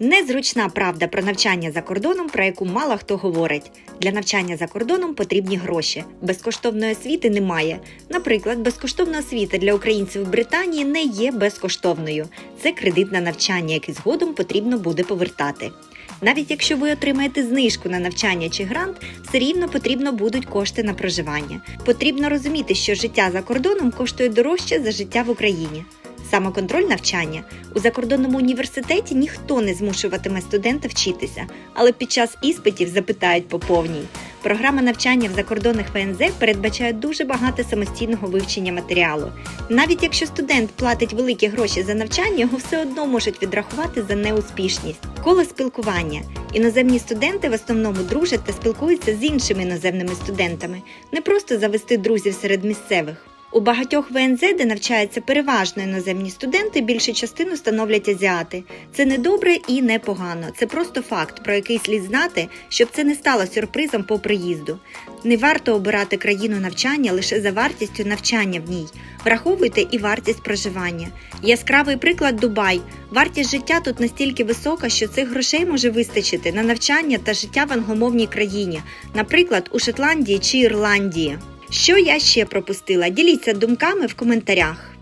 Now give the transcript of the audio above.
Незручна правда про навчання за кордоном, про яку мало хто говорить. Для навчання за кордоном потрібні гроші. Безкоштовної освіти немає. Наприклад, безкоштовна освіта для українців в Британії не є безкоштовною. Це кредит на навчання, який згодом потрібно буде повертати. Навіть якщо ви отримаєте знижку на навчання чи грант, все рівно потрібно будуть кошти на проживання. Потрібно розуміти, що життя за кордоном коштує дорожче за життя в Україні. Самоконтроль навчання у закордонному університеті ніхто не змушуватиме студента вчитися, але під час іспитів запитають по повній. Програма навчання в закордонних ВНЗ передбачає дуже багато самостійного вивчення матеріалу. Навіть якщо студент платить великі гроші за навчання, його все одно можуть відрахувати за неуспішність. Коло спілкування. Іноземні студенти в основному дружать та спілкуються з іншими іноземними студентами, не просто завести друзів серед місцевих. У багатьох ВНЗ, де навчаються переважно іноземні студенти, більшу частину становлять азіати. Це не добре і не погано. Це просто факт, про який слід знати, щоб це не стало сюрпризом по приїзду. Не варто обирати країну навчання лише за вартістю навчання в ній. Враховуйте і вартість проживання. Яскравий приклад Дубай. Вартість життя тут настільки висока, що цих грошей може вистачити на навчання та життя в англомовній країні, наприклад, у Шотландії чи Ірландії. Що я ще пропустила? Діліться думками в коментарях.